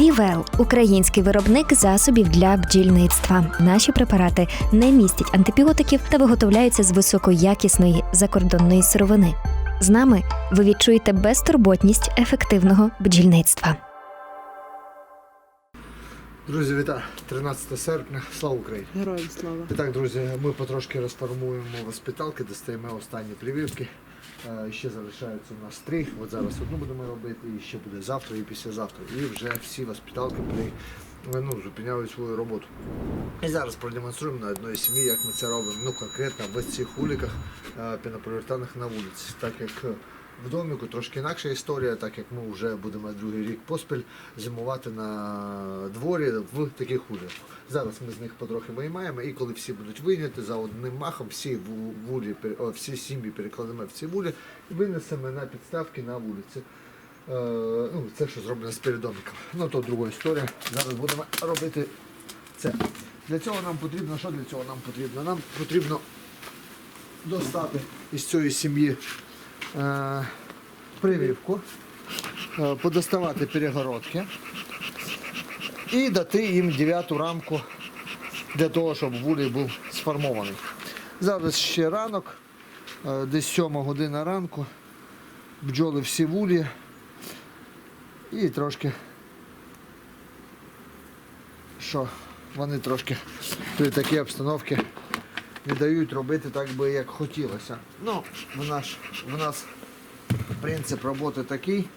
Півел український виробник засобів для бджільництва. Наші препарати не містять антибіотиків та виготовляються з високоякісної закордонної сировини. З нами ви відчуєте безтурботність ефективного бджільництва. Друзі, вітаю! 13 серпня, слава Україні! Героям слава. І так, друзі, ми потрошки розформуємо воспиталки, достаємо останні прививки. Е, Ще залишаються у нас три. От зараз одну будемо робити, і ще буде завтра і післязавтра. І вже всі воспіталки при, ну, зупиняють свою роботу. І зараз продемонструємо на одній сім'ї, як ми це робимо. Ну, конкретно в цих уліках е, пінополіуретаних на вулиці. Так як в доміку трошки інакша історія, так як ми вже будемо другий рік поспіль зимувати на дворі в таких улях. Зараз ми з них потрохи виймаємо, і коли всі будуть вийняті за одним махом, всі вулі, всі сім'ї перекладемо в ці вулі і винесемо на підставки на вулиці. Е, ну, це що зроблено з передомником. Ну то друга історія. Зараз будемо робити це. Для цього нам потрібно, що для цього нам потрібно? Нам потрібно достати із цієї сім'ї е, прививку, е, подоставати перегородки і дати їм дев'яту рамку для того, щоб вулій був сформований. Зараз ще ранок, е, десь 7 година ранку, бджоли всі вулі і трошки, що вони трошки при такій обстановці не дають робити так би, як хотілося. Ну, в, наш, в нас принцип роботи такий,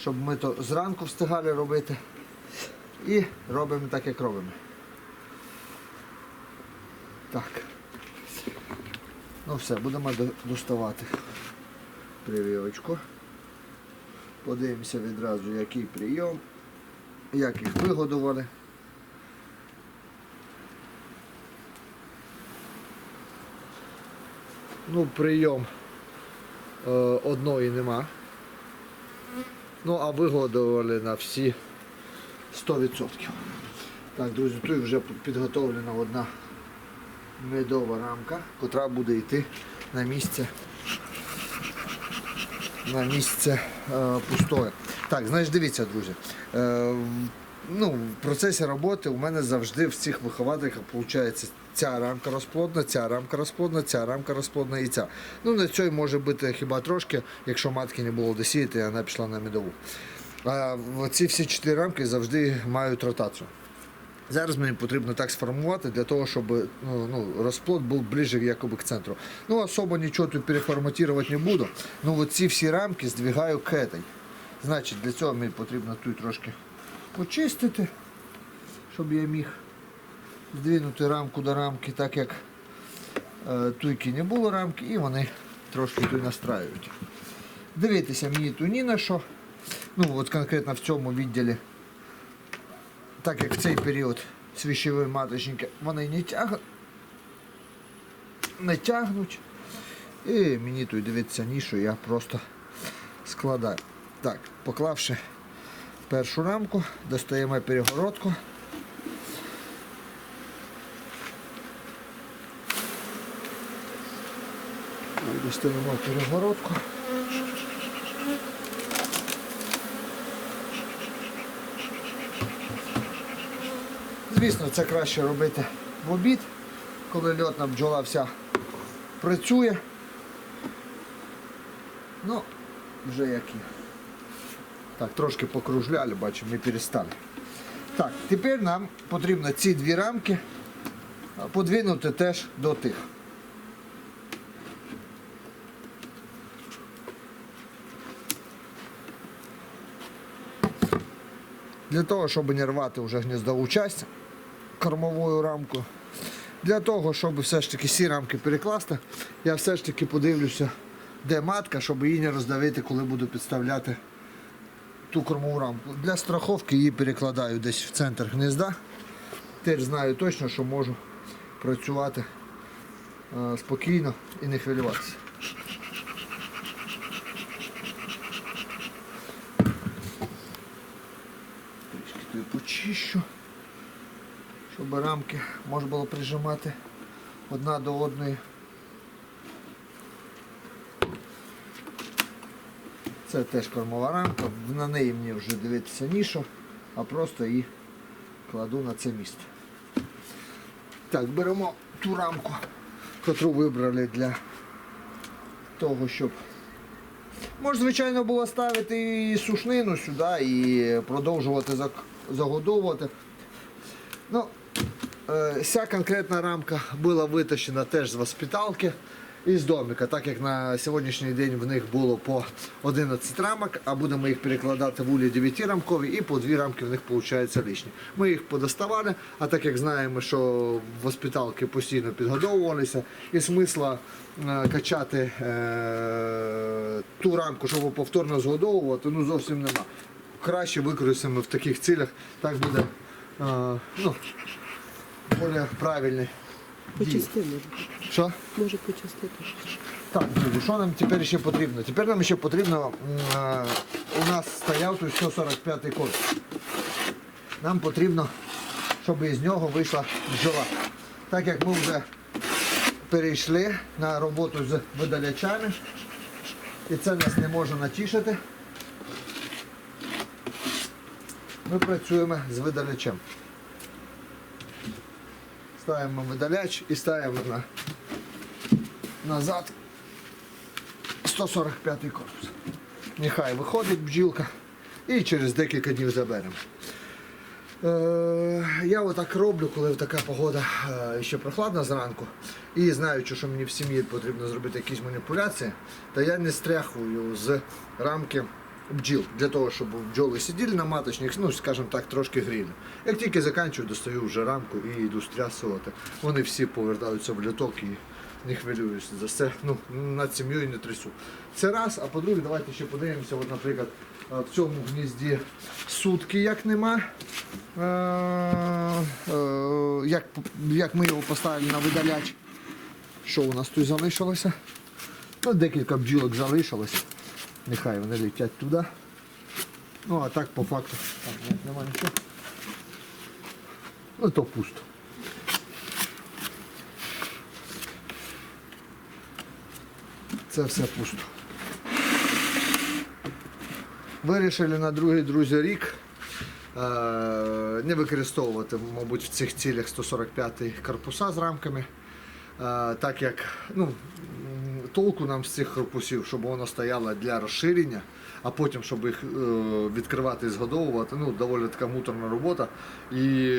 щоб ми то зранку встигали робити і робимо так, як робимо. Так. Ну все, будемо доставати прививочку. Подивимося відразу, який прийом, як їх вигодували. Ну, прийом одної нема. Ну, а вигодували на всі 100%. Так, друзі, тут вже підготовлена одна медова рамка, котра буде йти на місце на місце е, пустое. Так, значить, дивіться, друзі. Е, ну, в процесі роботи у мене завжди в цих вихователях виходить ця рамка розплодна, ця рамка розплодна, ця рамка розплодна і ця. Ну, на цій може бути хіба трошки, якщо матки не було досіяти, вона пішла на медову. А ці всі чотири рамки завжди мають ротацію. Зараз мені потрібно так сформувати для того, щоб ну, ну, розплод був ближче якоби к центру. Ну, особо нічого тут переформатувати не буду. Ну, ці всі рамки здвигаю к этой. Значить, для цього мені потрібно тут трошки почистити, щоб я міг здвинути рамку до рамки, так як е, туйки не було рамки, і вони трошки тут настраюють. Дивитися мені тут ні на що. Ну, от конкретно в цьому відділі так як в цей період свіщові маточники вони не тягнуть, не тягнуть. І мені тут дивиться нішу, я просто складаю. Так, поклавши першу рамку, достаємо перегородку. Достаємо перегородку. Звісно, це краще робити в обід, коли льотна бджола вся працює. Ну, вже як є. Так, трошки покружляли, бачимо, ми перестали. Так, тепер нам потрібно ці дві рамки подвинути теж до тих. Для того, щоб не рвати вже гніздову часть кормовою рамкою. Для того, щоб все ж таки всі рамки перекласти, я все ж таки подивлюся, де матка, щоб її не роздавити, коли буду підставляти ту кормову рамку. Для страховки її перекладаю десь в центр гнізда. Теж знаю точно, що можу працювати е, спокійно і не хвилюватися. Тут почищу, щоб рамки можна було прижимати одна до одної. Це теж кормова рамка, на неї мені вже дивитися нішу. а просто її кладу на це місце. Так, беремо ту рамку, яку вибрали для того, щоб. Можна, звичайно, було ставити і сушнину сюди і продовжувати зак- загодовувати. Ну, е, ця конкретна рамка була витащена теж з воспиталки і з домика, так як на сьогоднішній день в них було по 11 рамок, а будемо їх перекладати в улі 9 рамкові і по 2 рамки в них виходить лишні. Ми їх подоставали, а так як знаємо, що воспиталки постійно підгодовувалися, і смисла е, качати е, ту рамку, щоб повторно згодовувати, ну зовсім нема. Краще використаємо в таких цілях, так буде е, ну, більш правильний. дій. Почисти може. Що? Може почистити. Так, друзі, що нам тепер ще потрібно? Тепер нам ще потрібно, м, е, у нас стояв тут 145 корпус. Нам потрібно, щоб із нього вийшла бджола. Так як ми вже перейшли на роботу з видалячами, і це нас не може натішити, ми працюємо з видалячем. Ставимо видаляч і ставимо на назад 145 корпус. Нехай виходить бджілка і через декілька днів заберемо. Е, я отак роблю, коли така погода е, ще прохладна зранку. І знаючи, що мені в сім'ї потрібно зробити якісь маніпуляції, то я не стряхую з рамки бджіл для того, щоб бджоли сиділи на маточник, ну, скажімо так, трошки гріли. Як тільки закінчую, достаю вже рамку і йду стрясувати. Вони всі повертаються в літок і не хвилююся за це. Ну, над сім'єю не трясу. Це раз, а по-друге, давайте ще подивимося, от, наприклад, е, в цьому гнізді сутки як нема. Е, е, як, як ми його поставили на видаляч. Що у нас тут залишилося? Ну, декілька бджілок залишилось. Нехай вони летять туди. Ну, а так по факту. Ні, нема нічого. Ну, то пусто. Це все пусто. Вирішили на другий друзі рік е, не використовувати, мабуть, в цих цілях 145 корпуса з рамками. Е, так як ну, толку нам з цих корпусів, щоб воно стояло для розширення, а потім, щоб їх е, відкривати і згодовувати, ну, доволі така муторна робота і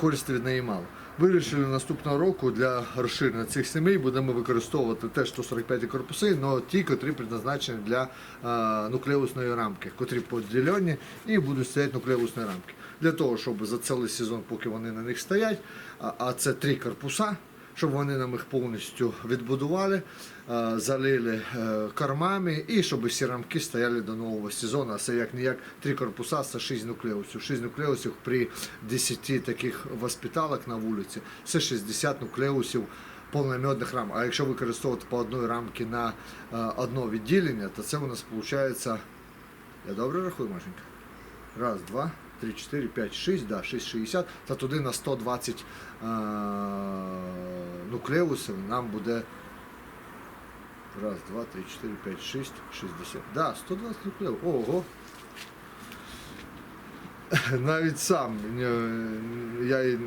користі від неї мало. Вирішили наступного року для розширення цих сімей будемо використовувати теж 145 корпуси, але ті, котрі предназначені для е, нуклеусної рамки, котрі поділені і будуть стояти нуклеусні рамки. Для того, щоб за цілий сезон, поки вони на них стоять, а це три корпуса, щоб вони нам їх повністю відбудували, е, залили е, кормами і щоб всі рамки стояли до нового сезону. А це як ніяк три корпуса, це 6 нуклеусів. 6 нуклеусів при 10 таких воспиталок на вулиці, це 60 нуклеусів повномедних рам. А якщо використовувати по одній рамці на е, одне відділення, то це у нас виходить. Я добре рахую, Машенька? Раз, два, три, чотири, п'ять, шість, да, 6,60, та туди на 120 е, нуклеусів нам буде. Раз, два, три, чотири, п'ять, шість, 60. Да, 120 нуклеусів. Ого. Навіть сам. е, Я,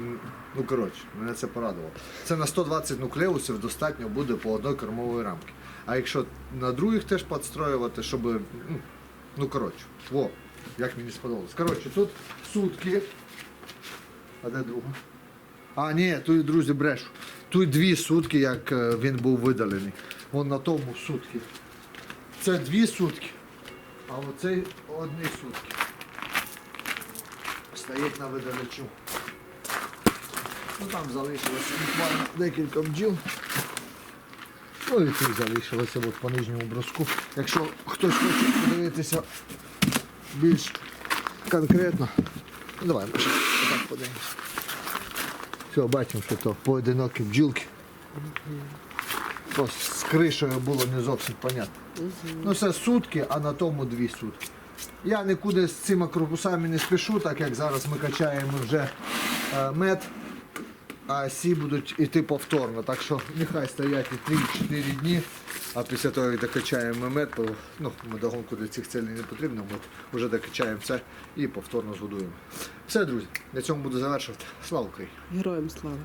ну коротше, мене це порадувало. Це на 120 нуклеусів достатньо буде по одній кормової рамки. А якщо на других теж підстроювати, щоб. ну, Ну коротше, во, як мені сподобалось. Коротше, тут сутки. А де друга? А, ні, тут, друзі, брешу. Тут дві сутки, як е, він був видалений. Вон на тому сутки. Це дві сутки, а оцей одні сутки. Стоїть на видалечу. Ну там залишилося буквально декілька бджіл. Ну і тут залишилося от по нижньому бруску. Якщо хтось хоче подивитися більш конкретно, ну давай Маша, так подивимось. Все, бачимо, що то поодинокі бджілки. Просто з кришею було не зовсім понятно. Ну це сутки, а на тому дві сутки. Я нікуди з цими корпусами не спішу, так як зараз ми качаємо вже е, мед а сі будуть йти повторно. Так що нехай стоять і 3-4 дні, а після того, як докачаємо мед, то, ну, медогонку для цих целей не потрібно, ми вже докачаємо це і повторно згодуємо. Все, друзі, на цьому буду завершувати. Слава Україні! Героям слава.